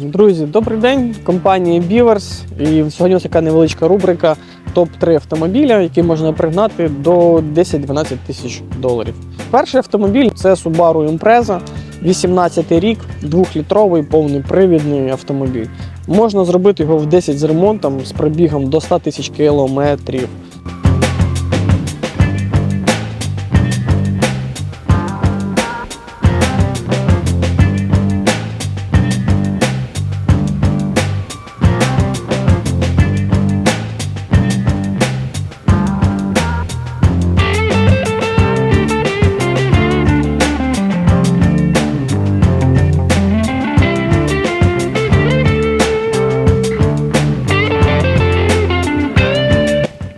Друзі, добрий день. Компанія Beavers. І сьогодні ось така невеличка рубрика топ-3 автомобіля, які можна пригнати до 10-12 тисяч доларів. Перший автомобіль це Subaru Impreza, 18 рік, 2-літровий повнопривідний автомобіль. Можна зробити його в 10 з ремонтом з пробігом до 100 тисяч кілометрів.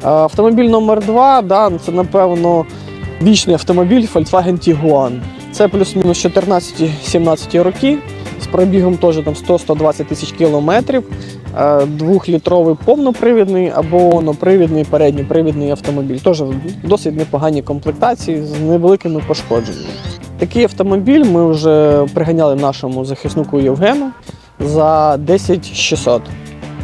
Автомобіль номер 2 да, це, напевно, вічний автомобіль Volkswagen Tiguan. Це плюс-мінус 14-17 роки, з пробігом теж 100-120 тисяч кілометрів. Двохлітровий повнопривідний або монопривідний передньопривідний автомобіль. Теж досить непоганій комплектації з невеликими пошкодженнями. Такий автомобіль ми вже приганяли нашому захиснику Євгену за 10 600.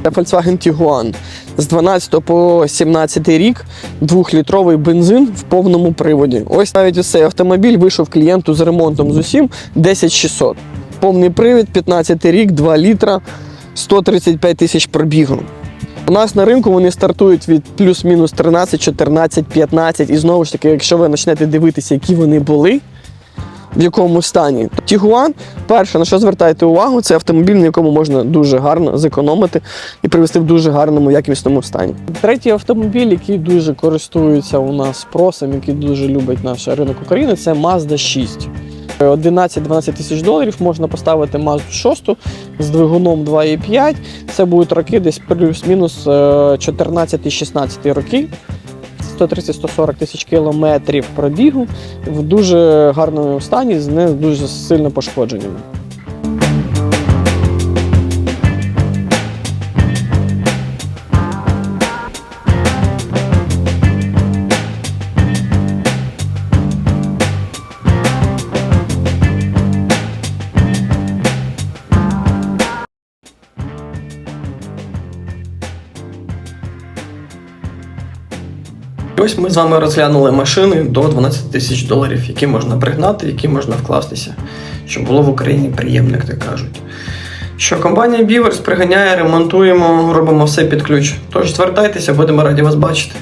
Це Volkswagen Tiguan з 12 по 17 рік, двохлітровий бензин в повному приводі. Ось навіть ось автомобіль вийшов клієнту з ремонтом з усім 10600. Повний привід, 15 рік, 2 літра, 135 тисяч пробігу. У нас на ринку вони стартують від плюс-мінус 13, 14, 15. І знову ж таки, якщо ви почнете дивитися, які вони були, в якому стані. Тігуан, перше, на що звертайте увагу, це автомобіль, на якому можна дуже гарно зекономити і привезти в дуже гарному якісному стані. Третій автомобіль, який дуже користується у нас спросом, який дуже любить наш ринок України, це Mazda 6. 11-12 тисяч доларів можна поставити Mazda 6 з двигуном 2,5. Це будуть роки десь плюс-мінус е, 14-16 роки. 130-140 тисяч кілометрів пробігу в дуже гарному стані з не дуже сильно пошкодженнями. Ось ми з вами розглянули машини до 12 тисяч доларів, які можна пригнати, які можна вкластися, щоб було в Україні приємно, як так кажуть. Що компанія Біверс приганяє, ремонтуємо, робимо все під ключ. Тож звертайтеся, будемо раді вас бачити.